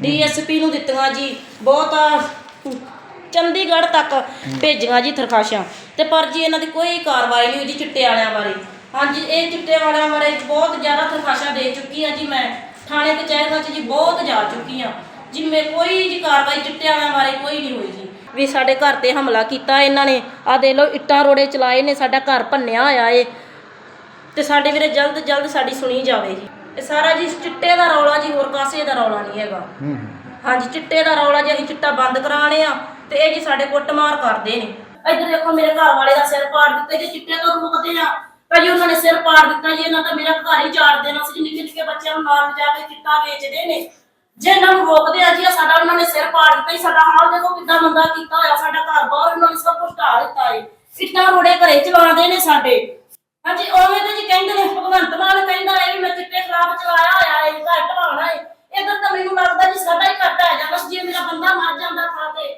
DSP ਨੂੰ ਦਿੱਤੀਆਂ ਜੀ, ਬਹੁਤ ਚੰਡੀਗੜ੍ਹ ਤੱਕ ਭੇਜੀਆਂ ਜੀ ਤਰਖਾਸ਼ਾਂ ਤੇ ਪਰ ਜੀ ਇਹਨਾਂ ਦੀ ਕੋਈ ਕਾਰਵਾਈ ਨਹੀਂ ਹੋਈ ਜੀ ਚਿੱਟੇ ਵਾਲਿਆਂ ਬਾਰੇ। ਹਾਂਜੀ, ਇਹ ਚਿੱਟੇ ਵਾਲਿਆਂ ਬਾਰੇ ਬਹੁਤ ਜ਼ਿਆਦਾ ਤਰਖਾਸ਼ਾਂ ਦੇ ਚੁੱਕੀ ਆ ਜੀ ਮੈਂ। ਥਾਣੇ ਕਚਹਿਰੀਆਂ 'ਚ ਜੀ ਬਹੁਤ ਜਾ ਚੁੱਕੀ ਆ। ਜੀ ਮੈਂ ਕੋਈ ਜੀ ਕਾਰਵਾਈ ਚਿੱਟੇ ਵਾਲਿਆਂ ਬਾਰੇ ਕੋਈ ਨਹੀਂ ਹੋਈ ਜੀ। ਵੀ ਸਾਡੇ ਘਰ ਤੇ ਹਮਲਾ ਕੀਤਾ ਇਹਨਾਂ ਨੇ। ਆ ਦੇ ਲੋ ਇੱਟਾਂ ਰੋੜੇ ਚਲਾਏ ਨੇ, ਸਾਡਾ ਘਰ ਭੰਨਿਆ ਹੋਇਆ ਏ। ਤੇ ਸਾਡੇ ਵੀਰੇ ਜਲਦ ਜਲਦ ਸਾਡੀ ਸੁਣੀ ਜਾਵੇ ਜੀ। ਇਹ ਸਾਰਾ ਜੀ ਚਿੱਟੇ ਦਾ ਰੌਲਾ ਜੀ ਹੋਰ ਕਾਸੇ ਦਾ ਰੌਲਾ ਨਹੀਂ ਹੈਗਾ। ਹੂੰ ਹਾਂਜੀ ਚਿੱਟੇ ਦਾ ਰੌਲਾ ਜੀ ਅਸੀਂ ਚਿੱਟਾ ਬੰਦ ਕਰਾਣੇ ਆ ਤੇ ਇਹ ਜੀ ਸਾਡੇ ਕੁੱਟਮਾਰ ਕਰਦੇ ਨੇ। ਇੱਧਰ ਦੇਖੋ ਮੇਰੇ ਘਰ ਵਾਲੇ ਦਾ ਸਿਰ ਪਾੜ ਦਿੱਤਾ ਜੀ ਚਿੱਟੇ ਤੋਂ ਰੋਕਦੇ ਆ। ਭਾਜੀ ਉਹਨਾਂ ਨੇ ਸਿਰ ਪਾੜ ਦਿੱਤਾ ਜੀ ਇਹਨਾਂ ਤਾਂ ਮੇਰਾ ਘਰ ਹੀ ਝਾੜ ਦੇਣਾ ਸੀ ਜੀ ਨਿੱਕੇ ਨਿੱਕੇ ਬੱਚਿਆਂ ਨੂੰ ਨਾਲ ਲਿਜਾ ਕੇ ਚਿੱਟਾ ਵੇਚਦੇ ਨੇ। ਜੇ ਇਹਨਾਂ ਨੂੰ ਰੋਕਦੇ ਆ ਜੀ ਸਾਡਾ ਉਹਨਾਂ ਨੇ ਸਿਰ ਪਾੜ ਦਿੱਤਾ ਜੀ ਸਾਡਾ ਹਾਲ ਦੇਖੋ ਕਿੱਦਾਂ ਮੰਦਾ ਕੀਤਾ ਹੋਇਆ ਸਾਡਾ ਘਰ ਬਾਹਰ ਉਹਨਾਂ ਨੇ ਸਭ ਕੁਝ ਢਾਹ ਦਿੱਤਾ ਏ ਇੱਟਾਂ ਰੋੜੇ ਘਰੇ ਚਲਾਉਂਦੇ ਨੇ ਸਾਡੇ। ਹਾਂਜੀ ਉਵੇਂ ਤਾਂ ਜੀ ਕਹਿੰਦੇ ਨੇ ਭਗਵੰਤ ਮਾਨ ਕਹਿੰਦਾ ਹੈ ਵੀ ਮੈਂ ਚਿੱਟੇ ਖਿਲਾਫ ਚਲਾਇਆ ਹੋਇਆ ਹੈ ਘਰ ਢਵਾਉਣਾ ਹੈ ਇਧਰ ਤਾਂ ਮੈਨੂੰ ਲੱਗਦਾ ਜੀ ਸਾਡਾ ਹੀ ਘੱਟ ਹੈ ਜਾਂ ਬਸ ਜੇ ਮੇਰਾ ਬੰਦਾ ਮਰ ਜਾਂਦਾ ਥਾਂ ਤੇ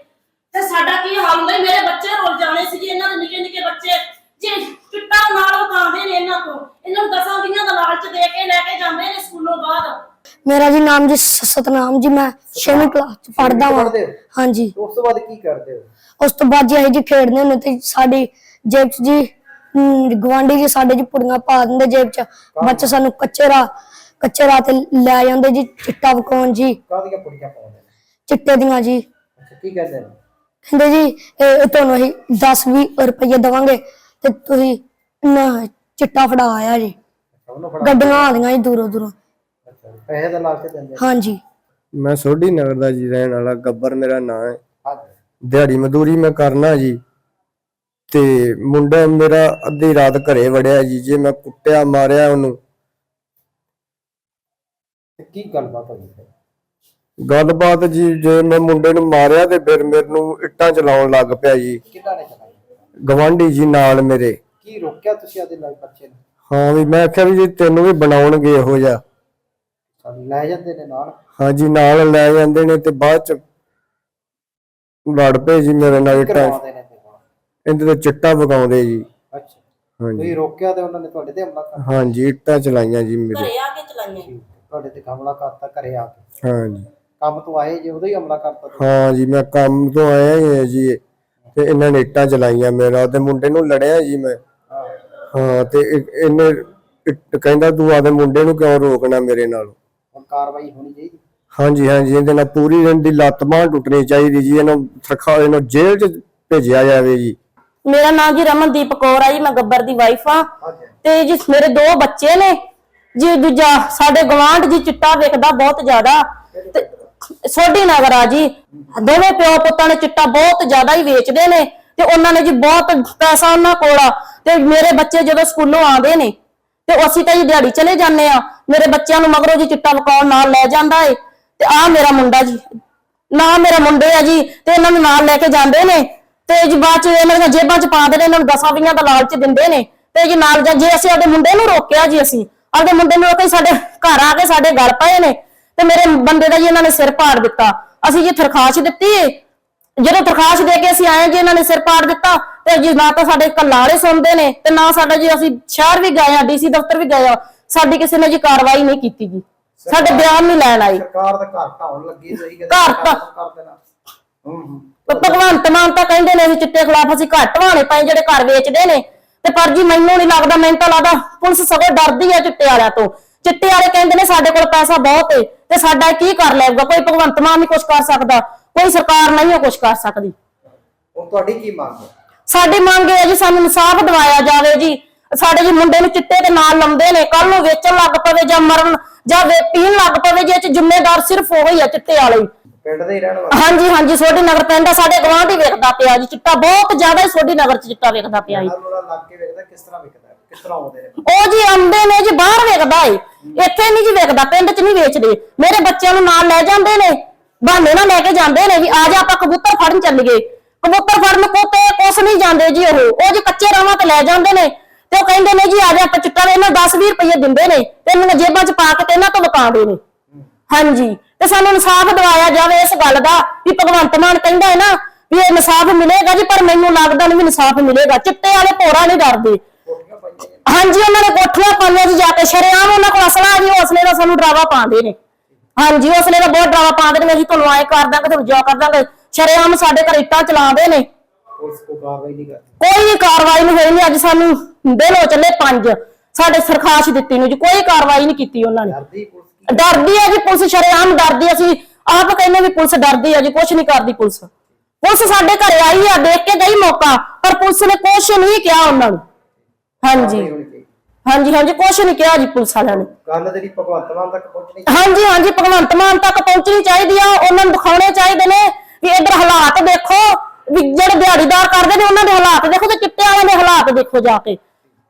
ਤੇ ਸਾਡਾ ਕੀ ਹਾਲ ਹੁੰਦਾ? ਮੇਰੇ ਬੱਚੇ ਰੁੱਲ ਜਾਣੇ ਸੀ ਜੀ ਇਹਨਾਂ ਦੇ ਨਿੱਕੇ ਨਿੱਕੇ ਬੱਚੇ। ਜੀ ਚਿੱਟਾ ਨਾਲ ਉਤਾਰਦੇ ਨੇ ਇਹਨਾਂ ਤੋਂ ਇਹਨਾਂ ਨੂੰ ਦਸਾਂ ਵੀਆਂ ਦਾ ਲਾਲਚ ਦੇ ਕੇ ਲੈ ਕੇ ਜਾਂਦੇ ਨੇ ਸਕੂਲੋਂ ਬਾਅਦ। ਮੇਰਾ ਜੀ ਨਾਮ ਜੀ ਸਤਨਾਮ ਜੀ ਮੈਂ 6ਵੀਂ ਕਲਾਸ ਚ ਪੜਦਾ ਪੜ੍ਹਦੇ ਹੋ? ਹਾਂਜੀ। ਉਸ ਤੋਂ ਬਾਅਦ ਕੀ ਕਰਦੇ ਹੋ? ਉਸ ਤੋਂ ਬਾਅਦ ਜੀ ਅਸੀਂ ਜੀ ਖੇਡਦੇ ਹੁੰਦੇ ਤੇ ਸਾਡੀ ਜੇਬ ਚ ਜੀ ਗਵਾਂਢੀ ਜੀ ਸਾਡੇ ਜੀ ਪੁੜੀਆਂ ਪਾ ਦਿੰਦੇ ਜੇਬ ਚ। ਬੱਚੇ ਸਾਨੂੰ ਕੱਚੇ ਰਾਹ ਕੱਚੇ ਰਾਹ ਤੇ ਲੈ ਜਾਂਦੇ ਜੀ ਚਿੱਟਾ ਵਕਾਉਣ ਜੀ। ਕਾਹਦੀਆਂ ਪੁੜੀਆਂ ਪਾਉਂਦੇ? ਨੇ ਚਿੱਟੇ ਦੀਆਂ ਜੀ। ਅੱਛਾ ਕੀ ਕਹਿੰਦੇ ਨੇ? ਕਹਿੰਦੇ ਜੀ ਇਹ ਤੁਹਾਨੂੰ ਅਸੀਂ 10 20 ਰੁਪਏ ਦੇਵਾਂਗੇ ਤੇ ਤੁਸੀਂ ਨਾ ਚਿੱਟਾ ਫੜਾ ਆਇਆ ਜੀ। ਅੱਛਾ ਉਹਨੂੰ ਫੜਾ ਗੱਡੀਆਂ ਆਉਂਦੀਆਂ ਜੀ ਦੂਰੋਂ ਦੂਰੋਂ। ਅੱਛਾ ਪੈਸੇ ਦਾ ਲਾ ਕੇ ਦਿੰਦੇ ਨੇ ਹਾਂਜੀ। ਮੈਂ ਸੋਢੀ ਨਗਰ ਦਾ ਜੀ ਰਹਿਣ ਵਾਲਾ ਗੱਬਰ ਮੇਰਾ ਨਾਂ ਹੈ। ਦਿਹਾੜੀ ਮਜ਼ਦੂਰੀ ਮੈਂ ਕਰਨਾ ਜੀ। ਤੇ ਮੁੰਡਾ ਮੇਰਾ ਅੱਧੀ ਰਾਤ ਘਰੇ ਵੜਿਆ ਜੀ ਜੇ ਮੈਂ ਕੁੱਟਿਆ ਮਾਰਿਆ ਉਹਨੂੰ। ਤੇ ਕੀ ਗੱਲਬਾਤ ਹੋਈ ਫਿਰ? ਗੱਲਬਾਤ ਜੀ ਜੇ ਮੈਂ ਮੁੰਡੇ ਨੂੰ ਮਾਰਿਆ ਤੇ ਫਿਰ ਮੈਨੂੰ ਇੱਟਾਂ ਚਲਾਉਣ ਲੱਗ ਪਿਆ ਜੀ। ਕਿਹਨਾਂ ਨੇ ਚਲਾਈ? ਗਵਾਂਢੀ ਜੀ ਨਾਲ ਮੇਰੇ। ਕੀ ਰੋਕਿਆ ਤੁਸੀਂ ਆਦੇ ਨਾਲ ਬੱਚੇ ਨੂੰ? ਹਾਂ ਵੀ ਮੈਂ ਆਖਿਆ ਵੀ ਜੀ ਤੈਨੂੰ ਵੀ ਬਣਾਉਣਗੇ ਇਹੋ ਜਿਹਾ। ਸਾਨੂੰ ਲੈ ਜਾਂਦੇ ਨੇ ਨਾਲ। ਹਾਂਜੀ ਨਾਲ ਲੈ ਜਾਂਦੇ ਨੇ ਤੇ ਬਾਅਦ ਚ ਲੜ ਪਏ ਜੀ ਮੇਰੇ ਨਾਲ ਇੱਟਾਂ। ਨੇ? ਨਾਲ। ਇਹਦੇ ਤੇ ਚਿੱਟਾ ਵਗਾਉਂਦੇ ਜੀ। ਅੱਛਾ। ਹਾਂਜੀ। ਤੁਸੀਂ ਰੋਕਿਆ ਤੇ ਉਹਨਾਂ ਨੇ ਤੁਹਾਡੇ ਤੇ ਹਮਲਾ ਕਰ ਹਾਂਜੀ ਇੱਟਾਂ ਚਲਾਈਆਂ ਜੀ ਮੇਰੇ। ਘਰੇ ਆ ਕੇ ਚਲਾਈਆਂ। ਜੀ। ਤੁਹਾਡੇ ਤੇ ਹਮਲਾ ਕਰਤਾ ਘਰੇ ਆ ਕੇ। ਹਾਂਜੀ। ਕੰਮ ਤੋਂ ਆਏ ਜੇ ਉਦੋਂ ਹੀ ਹਮਲਾ ਕਰਤਾ ਤੁਸੀਂ? ਹਾਂ ਜੀ ਮੈਂ ਕੰਮ ਤੋਂ ਆਇਆ ਹੀ ਹਾਂ ਜੀ। ਤੇ ਇਹਨਾਂ ਨੇ ਇੱਟਾਂ ਚਲਾਈਆਂ ਮੇਰਾ ਤੇ ਮੁੰਡੇ ਨੂੰ ਲੜਿਆ ਜੀ ਮੈਂ। ਹਾਂ। ਹਾਂ ਤੇ ਇਹ- ਇਹਨੇ ਇੱਟ- ਕਹਿੰਦਾ ਤੂੰ ਆਦੇ ਮੁੰਡੇ ਨੂੰ ਕਿਉਂ ਰੋਕਣਾ ਮੇਰੇ ਨਾਲ? ਹੁਣ ਕਾਰਵਾਈ ਹੋਣੀ ਚਾਹੀਦੀ। ਹਾਂਜੀ ਹਾਂਜੀ ਇਹਦੇ ਨਾਲ ਪੂਰੀ ਇਹਦੀ ਲੱਤ ਬਾਂਹ ਟੁੱਟਣੀ ਚਾਹੀਦੀ ਜੀ। ਇਹਨੂੰ ਸਰਖਾ ਇਹਨੂੰ ਜੇਲ੍ਹ 'ਚ ਭੇਜਿਆ ਜਾਵੇ ਜੀ। ਮੇਰਾ ਨਾਮ ਜੀ ਰਮਨਦੀਪ ਕੌਰ ਆ ਜੀ ਮੈਂ ਗੱਬਰ ਦੀ ਵਾਈਫ ਆ। ਤੇ ਜੀ ਮੇਰੇ ਦੋ ਬੱਚੇ ਨੇ ਜੀ ਦੂਜਾ ਸਾਡੇ ਗਵਾਂਢ ਜੀ ਚਿੱਟਾ ਵੇਖਦਾ ਬਹੁਤ ਜ਼ਿਆਦਾ। ਤੇ ਸੋਢੀ ਨਗਰ ਆ ਜੀ ਦੋਵੇਂ ਪਿਓ ਪੁੱਤਾਂ ਨੇ ਚਿੱਟਾ ਬਹੁਤ ਜ਼ਿਆਦਾ ਹੀ ਵੇਚਦੇ ਨੇ ਤੇ ਉਹਨਾਂ ਨੇ ਜੀ ਬਹੁਤ ਪੈਸਾ ਉਹਨਾਂ ਕੋਲ ਆ। ਤੇ ਮੇਰੇ ਬੱਚੇ ਜਦੋਂ ਸਕੂਲੋਂ ਆਉਂਦੇ ਨੇ ਤੇ ਅਸੀਂ ਤਾਂ ਜੀ ਦਿਹਾੜੀ ਚਲੇ ਜਾਂਦੇ ਆ। ਮੇਰੇ ਬੱਚਿਆਂ ਨੂੰ ਮਗਰੋਂ ਜੀ ਚਿੱਟਾ ਵਕਾਉਣ ਨਾਲ ਲੈ ਜਾਂਦਾ ਏ। ਤੇ ਆ ਮੇਰਾ ਮੁੰਡਾ ਜੀ ਨਾ ਮੇਰਾ ਮੁੰਡੇ ਆ ਜੀ ਤੇ ਇਹਨਾਂ ਨੂੰ ਨਾਲ ਲੈ ਕੇ ਜਾਂਦੇ ਨੇ। ਤੇ ਜੀ ਬਾਅਦ ਚ ਇਹਨਾਂ ਦੀਆਂ ਜੇਬਾਂ ਚ ਪਾਉਂਦੇ ਨੇ ਇਹਨਾਂ ਨੂੰ ਦਸਾਂ ਵੀਆਂ ਦਾ ਲਾਲਚ ਦਿੰਦੇ ਨੇ। ਤੇ ਜੀ ਨਾਲ ਜਾਂ ਜੇ ਅਸੀਂ ਆਪਣੇ ਮੁੰਡੇ ਨੂੰ ਰੋਕਿਆ ਜੀ ਅਸੀਂ ਆਪਣੇ ਮੁੰਡੇ ਨੂੰ ਰੋਕੇ ਸਾਡੇ ਘਰ ਆ ਕੇ ਸਾਡੇ ਗਲ ਪਏ ਨੇ ਤੇ ਮੇਰੇ ਬੰਦੇ ਦਾ ਜੀ ਇਹਨਾਂ ਨੇ ਸਿਰ ਪਾੜ ਦਿੱਤਾ। ਅਸੀਂ ਜੀ ਦਰਖਾਸਤ ਦਿੱਤੀ ਜਦੋਂ ਦਰਖਾਸਤ ਦੇ ਕੇ ਅਸੀਂ ਆਏ ਜੀ ਇਹਨਾਂ ਨੇ ਸਿਰ ਪਾੜ ਦਿੱਤਾ ਤੇ ਜੀ ਨਾ ਤਾਂ ਸਾਡੇ ਕੱਲਾੜੇ ਸੁਣਦੇ ਨੇ ਤੇ ਨਾ ਸਾਡਾ ਜੀ ਅਸੀਂ ਸ਼ਹਿਰ ਵੀ ਗਏ ਆ ਡੀਸੀ ਦਫ਼ਤਰ ਵੀ ਗਏ ਆ ਸਾਡੀ ਕਿਸੇ ਨੇ ਜੀ ਕਾਰਵਾਈ ਨਹੀਂ ਕੀਤੀ ਜੀ। ਸਾਡੇ ਬਿਆਨ ਨਹੀਂ ਲੈਣ ਆਈ ਸਰਕਾਰ ਦਾ ਘਰ ਢਾਉਣ ਲੱਗੀ ਸਹੀ ਘਰ ਤਾਂ- ਕਰ ਦੇਣਾ ਪਰ ਭਗਵੰਤ ਮਾਨ ਤਾਂ ਕਹਿੰਦੇ ਨੇ ਅਸੀਂ ਚਿੱਟੇ ਖਿਲਾਫ ਅਸੀਂ ਘੱਟ ਵਾਣੇ ਪਏ ਜਿਹੜੇ ਘਰ ਵੇਚਦੇ ਨੇ। ਤੇ ਪਰ ਜੀ ਮੈਨੂੰ ਨਹੀਂ ਲੱਗਦਾ ਮੈਨੂੰ ਤਾਂ ਲੱਗਦਾ ਪੁਲਿਸ ਸਗੋਂ ਡਰਦੀ ਆ ਚਿੱਟੇ ਵਾਲਿਆਂ ਤੋਂ। ਚਿੱਟੇ ਵਾਲੇ ਕਹਿੰਦੇ ਨੇ ਸਾਡੇ ਕੋਲ ਪੈਸਾ ਬਹੁਤ ਏ ਤੇ ਸਾਡਾ ਕੀ ਕਰ ਲੈਗਾ ਕੋਈ ਭਗਵੰਤ ਮਾਨ ਨਹੀਂ ਕੁਝ ਕਰ ਸਕਦਾ ਕੋਈ ਸਰਕਾਰ ਨਹੀਂ ਕੁਝ ਕਰ ਸਕਦੀ। ਹੁਣ ਤੁਹਾਡੀ ਕੀ ਮੰਗ ਹੈ? ਸਾਡੀ ਮੰਗ ਇਹ ਹੈ ਜੀ ਸਾਨੂੰ ਇਨਸਾਫ ਦਿਵਾਇਆ ਜਾਵੇ ਜੀ। ਸਾਡੇ ਜੀ ਮੁੰਡੇ ਨੂੰ ਚਿੱਟੇ ਦੇ ਨਾਲ ਲਾਉਂਦੇ ਨੇ ਕੱਲ ਨੂੰ ਵੇਚਣ ਲੱਗ ਪਵੇ ਜਾਂ ਮਰਨ ਜਾਂ ਪੀਣ ਲੱਗ ਪਵੇ ਜੇ ਇਹ ਚ ਜ਼ਿੰਮੇਦਾਰ ਸਿਰਫ ਉਹ ਹੀ ਆ ਚਿੱਟੇ ਵਾਲੇ ਹੀ। ਪਿੰਡ ਦੇ ਹੀ ਰਹਿਣ ਵਾਲੇ। ਹਾਂਜੀ ਹਾਂਜੀ ਸੋਢੀ ਨਗਰ ਪਿੰਡ ਆ ਸਾਡੇ ਗਵਾਂਢ ਹੀ ਵੇਖਦਾ ਪਿਆ ਜੀ ਚਿੱਟਾ ਬਹੁਤ ਜ਼ਿਆਦਾ ਹੀ ਸੋਢੀ ਨਗਰ ਚ ਚਿੱਟਾ ਵੇਖਦਾ ਪਿਆ ਜੀ। ਨਾਲ ਉਹਨਾਂ ਲੱਗ ਕੇ ਵੇਖਦਾ ਕਿਸ ਤਰ੍ਹਾਂ ਵਿਕਦਾ ਹੈ, ਕਿਸ ਤਰ੍ਹਾਂ ਆਉਂਦੇ ਨੇ? ਉਹ ਜੀ ਆਉਂਦੇ ਨੇ ਜੀ ਬਾਹਰ ਵੇਖਦਾ ਏ ਇੱਥੇ ਨਹੀਂ ਜੀ ਵੇਖਦਾ ਪਿੰਡ ਚ ਨਹੀਂ ਵੇਚਦੇ। ਮੇਰੇ ਬੱਚਿਆਂ ਨੂੰ ਨਾਲ ਲੈ ਜਾਂਦੇ ਨੇ ਬਹਾਨੇ ਨਾਲ ਲੈ ਕੇ ਜਾਂਦੇ ਨੇ ਵੀ ਆ ਜਾ ਆਪਾਂ ਕਬੂਤਰ ਫੜਨ ਚੱਲੀਏ ਕਬੂਤਰ ਫੜਨ ਕੋਤੇ ਕੁਛ ਨਹੀਂ ਜਾਂਦੇ ਜੀ ਉਹ ਉਹ ਜੀ ਕੱਚੇ ਰਾਵਾਂ ਤੇ ਲੈ ਜਾਂਦੇ ਨੇ ਤੇ ਉਹ ਕਹਿੰਦੇ ਨੇ ਜੀ ਆ ਜਾ ਆਪਾਂ ਚਿੱਟਾ ਇਹਨਾਂ 10 20 ਰੁਪਏ ਦਿੰਦੇ ਨੇ ਤੇ ਇਹਨਾਂ ਜੇਬਾਂ ਚ ਪਾ ਕੇ ਤੇ ਇਹਨਾਂ ਤੋਂ ਲੁਕਾਉਂਦੇ ਨੇ। ਹਾਂਜੀ। ਤੇ ਸਾਨੂੰ ਇਨਸਾਫ ਦਿਵਾਇਆ ਜਾਵੇ ਇਸ ਗੱਲ ਦਾ ਵੀ ਭਗਵੰਤ ਮਾਨ ਕਹਿੰਦਾ ਹੈ ਨਾ ਵੀ ਇਹ ਇਨਸਾਫ ਮਿਲੇਗਾ ਜੀ ਪਰ ਮੈਨੂੰ ਲੱਗਦਾ ਨਹੀਂ ਵੀ ਇਨਸਾਫ ਮਿਲੇਗਾ। ਚਿੱਟੇ ਵਾਲੇ ਭੋਰਾ ਨਹੀਂ ਡਰਦੇ। ਹਾਂਜੀ ਉਹਨਾਂ ਨੇ ਕੋਠੀਆਂ ਪਾਈਆਂ ਜੀ ਜਾ ਕੇ ਸ਼ਰੇਆਮ ਉਹਨਾਂ ਕੋਲ ਅਸਲਾ ਜੀ ਉਹ ਅਸਲੇ ਦਾ ਸਾਨੂੰ ਡਰਾਵਾ ਪਾਉਂਦੇ ਨੇ। ਹਾਂਜੀ ਉਸਨੇ ਤਾਂ ਬਹੁਤ ਡਰਾਵਾ ਪਾਉਂਦੇ ਨੇ ਅਸੀਂ ਤੁਹਾਨੂੰ ਆਏ ਕਰ ਦਾਂਗੇ ਤੁਹਾਨੂੰ ਜੋ ਕਰ ਦਾਂਗੇ ਸ਼ਰੇਆਮ ਸਾਡੇ ਘਰ ਇੱਟਾਂ ਚਲਾਉਂਦੇ ਨੇ। ਕਰਦੀ। ਕੋਈ ਵੀ ਕਾਰਵਾਈ ਨਹੀਂ ਹੋਈ ਨਹੀਂ ਅੱਜ ਸਾਨੂੰ ਦਿਨ ਹੋ ਚੱਲੇ ਪੰਜ। ਸਾਡੇ ਸਰਖਾਸ਼ ਦਿੱਤੀ ਨੂੰ ਜੀ ਕੋਈ ਕਾਰਵਾਈ ਨਹੀਂ ਕੀਤੀ ਉਹਨਾਂ ਨੇ। ਡਰਦੀ ਹੈ ਜੀ ਪੁਲਿਸ ਸ਼ਰੇਆਮ ਡਰਦੀ ਹੈ। ਅਸੀਂ। ਆਪ ਕਹਿੰਦੇ ਵੀ ਪੁਲਿਸ ਡਰਦੀ ਹੈ ਜੀ ਕੁਝ ਨਹੀਂ ਕਰਦੀ ਪੁਲਿਸ। ਪੁਲਿਸ ਸਾਡੇ ਘਰੇ ਆਈ ਆ ਦੇਖ ਕੇ ਗਈ ਮੌਕਾ ਪਰ ਪੁਲਿਸ ਨੇ ਕੁਝ ਨਹੀਂ ਕਿਹਾ ਉਹਨਾਂ ਨੂੰ। ਹਾਂਜੀ। ਹਾਂਜੀ ਹਾਂਜੀ ਕੁਝ ਨਹੀਂ ਕਿਹਾ ਜੀ ਪੁਲਿਸ ਵਾਲਿਆਂ ਨੇ। ਗੱਲ ਜਿਹੜੀ ਭਗਵੰਤ ਮਾਨ ਤੱਕ ਪਹੁੰਚਣੀ ਹਾਂਜੀ ਹਾਂਜੀ ਭਗਵੰਤ ਮਾਨ ਤੱਕ ਪਹੁੰਚਣੀ ਚਾਹੀਦੀ ਆ। ਉਹਨਾਂ ਨੂੰ ਦਿਖਾਉਣੇ ਚਾਹੀਦੇ ਨੇ ਵੀ ਇਧਰ ਹਾਲਾਤ ਦੇਖੋ ਵੀ ਜਿਹੜੇ ਦਿਹਾੜੀਦਾਰ ਕਰਦੇ ਨੇ ਉਹਨਾਂ ਦੇ ਹਾਲਾਤ ਦੇਖੋ ਤੇ ਚਿੱਟੇ ਵਾਲਿਆਂ ਦੇ ਹਾਲਾਤ ਦੇਖੋ ਜਾ ਕੇ।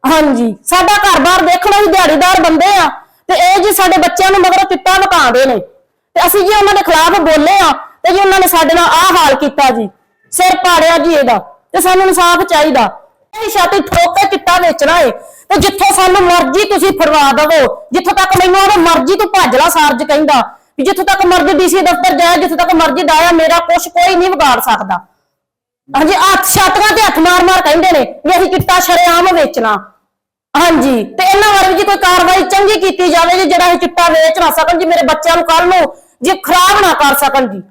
ਹਾਂਜੀ ਸਾਡਾ ਘਰ-ਬਾਰ ਦੇਖਣਾ ਵੀ ਦਿਹਾੜੀਦਾਰ ਬੰਦੇ ਆ। ਤੇ ਇਹ ਜੀ ਸਾਡੇ ਬੱਚਿਆਂ ਨੂੰ ਮਗਰੋਂ ਚਿੱਟਾ ਵਕਾਉਂਦੇ ਨੇ, ਤੇ ਅਸੀਂ ਜੀ ਉਹਨਾਂ ਦੇ ਖਿਲਾਫ ਬੋਲੇ ਆ, ਤੇ ਜੀ ਉਹਨਾਂ ਨੇ ਸਾਡੇ ਨਾਲ ਆਹ ਹਾਲ ਕੀਤਾ ਜੀ, ਸਿਰ ਪਾੜਿਆ ਜੀ ਇਹਦਾ, ਤੇ ਸਾਨੂੰ ਇਨਸਾਫ ਚਾਹੀਦਾ। ਇਹ ਛਾਤੀ ਠੋਕ ਕੇ ਚਿੱਟਾ ਵੇਚਣਾ ਏ, ਤੇ ਜਿੱਥੋਂ ਸਾਨੂੰ ਮਰਜ਼ੀ ਤੁਸੀਂ ਫੜਵਾ ਦਵੋ, ਜਿੱਥੋਂ ਤੱਕ ਮੈਨੂੰ ਉਹਦਾ ਮਰਜ਼ੀ ਤੂੰ ਭੱਜ ਲਾ ਸਾਰਜ ਕਹਿੰਦਾ, ਵੀ ਜਿੱਥੋਂ ਤੱਕ ਮਰਜ਼ੀ ਡੀਸੀ ਦਫ਼ਤਰ ਜਾਇਆ ਜਿੱਥੋਂ ਤੱਕ ਮਰਜ਼ੀ ਡਾਇਆ, ਮੇਰਾ ਕੁਛ ਕੋਈ ਨਹੀਂ ਵਿਗਾੜ ਸਕਦਾ। ਹਾਂਜੀ, ਹੱਥ ਛਾਤੀਆਂ ਤੇ ਹੱਥ ਮਾਰ ਮਾਰ ਕਹਿੰਦੇ ਨੇ, ਵੀ ਅਸੀਂ ਚਿੱਟਾ ਸ਼ਰੇਆਮ ਵੇਚਣਾ। ਹਾਂਜੀ, ਤੇ ਇਹਨਾਂ ਬਾਰੇ ਵੀ ਜੀ ਕੋਈ ਕਾਰਵਾਈ ਚੰਗੀ ਕੀਤੀ ਜਾਵੇ, ਜੀ ਜਿਹੜਾ ਇਹ ਚਿੱਟਾ ਵੇਚ ਨਾ ਸਕਣ, ਜੀ ਮੇਰੇ ਬੱਚਿਆਂ ਨੂੰ ਕੱਲ ਨੂੰ ਜੀ ਖਰਾਬ ਨਾ ਕਰ ਸਕਣ ਜੀ।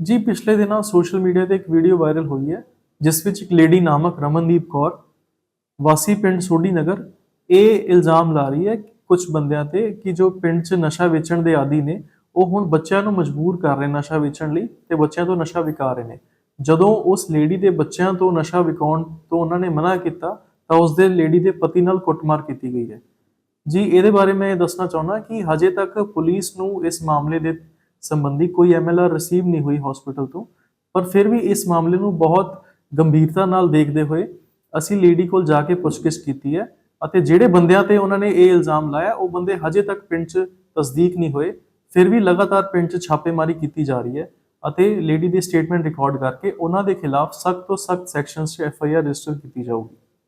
ਜੀ, ਪਿਛਲੇ ਦਿਨਾਂ ਸੋਸ਼ਲ ਮੀਡੀਆ ਤੇ ਇੱਕ ਵੀਡੀਓ ਵਾਇਰਲ ਹੋਈ ਹੈ, ਜਿਸ ਵਿੱਚ ਇੱਕ ਲੇਡੀ ਨਾਮਕ ਰਮਨਦੀਪ ਕੌਰ, ਵਾਸੀ ਪਿੰਡ ਸੋਢੀ ਨਗਰ, ਇਹ ਇਲਜ਼ਾਮ ਲਾ ਰਹੀ ਹੈ ਕੁਝ ਬੰਦਿਆਂ ਤੇ ਕਿ ਜੋ ਪਿੰਡ 'ਚ ਨਸ਼ਾ ਵੇਚਣ ਦੇ ਆਦੀ ਨੇ, ਉਹ ਹੁਣ ਬੱਚਿਆਂ ਨੂੰ ਮਜਬੂਰ ਕਰ ਰਹੇ ਨਸ਼ਾ ਵੇਚਣ ਲਈ ਤੇ ਬੱਚਿਆਂ ਤੋਂ ਨਸ਼ਾ ਵਿਕਾ ਰਹੇ ਨੇ। ਜਦੋਂ ਉਸ ਲੇਡੀ ਦੇ ਬੱਚਿਆਂ ਤੋਂ ਨਸ਼ਾ ਵਿਕਾਉਣ ਤੋਂ ਉਹਨਾਂ ਨੇ ਮਨਾ ਕੀਤਾ ਤਾਂ ਉਸ ਦੇ ਲੇਡੀ ਦੇ ਪਤੀ ਨਾਲ ਕੁੱਟਮਾਰ ਕੀਤੀ ਗਈ ਹੈ। ਜੀ, ਇਹਦੇ ਬਾਰੇ ਮੈਂ ਇਹ ਦੱਸਣਾ ਚਾਹੁੰਦਾ ਕਿ ਹਜੇ ਤੱਕ ਪੁਲਿਸ ਨੂੰ ਇਸ ਮਾਮਲੇ ਦੇ ਸੰਬੰਧੀ ਕੋਈ ਐਮਐਲਆਰ ਰਿਸੀਵ ਨਹੀਂ ਹੋਈ ਹਸਪੀਟਲ ਤੋਂ, ਪਰ ਫਿਰ ਵੀ ਇਸ ਮਾਮਲੇ ਨੂੰ ਬਹੁਤ ਗੰਭੀਰਤਾ ਨਾਲ ਦੇਖਦੇ ਹੋਏ ਅਸੀਂ ਲੇਡੀ ਕੋਲ ਜਾ ਕੇ ਪੁੱਛਗਿੱਛ ਕੀਤੀ ਹੈ ਅਤੇ ਜਿਹੜੇ ਬੰਦਿਆਂ ਤੇ ਉਹਨਾਂ ਨੇ ਇਹ ਇਲਜ਼ਾਮ ਲਾਇਆ, ਉਹ ਬੰਦੇ ਹਜੇ ਤੱਕ ਪਿੰਡ 'ਚ ਤਸਦੀਕ ਨਹੀਂ ਹੋਏ, ਫਿਰ ਵੀ ਲਗਾਤਾਰ ਪਿੰਡ 'ਚ ਛਾਪੇਮਾਰੀ ਕੀਤੀ ਜਾ ਰਹੀ ਹੈ ਅਤੇ ਲੇਡੀ ਦੀ ਸਟੇਟਮੈਂਟ ਰਿਕਾਰਡ ਕਰਕੇ ਉਹਨਾਂ ਦੇ ਖਿਲਾਫ ਸਖਤ ਤੋਂ ਸਖਤ ਸੈਕਸ਼ਨਸ 'ਚ ਐਫਆਈਆਰ ਰਜਿਸਟਰ ਕੀਤੀ ਜਾਊਗੀ।